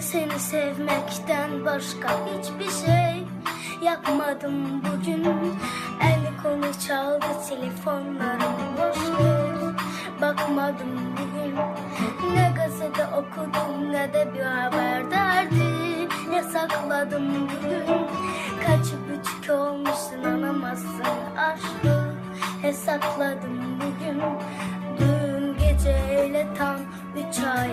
Seni sevmekten başka hiçbir şey yapmadım bugün. El konu çaldı telefonlarım boş ver Bakmadım bugün. Ne gazete okudum ne de bir haber derdi. Ne sakladım bugün? Kaç buçuk olmuşsun anamazsın aşkı. Hesapladım bugün. Dün geceyle tam üç ay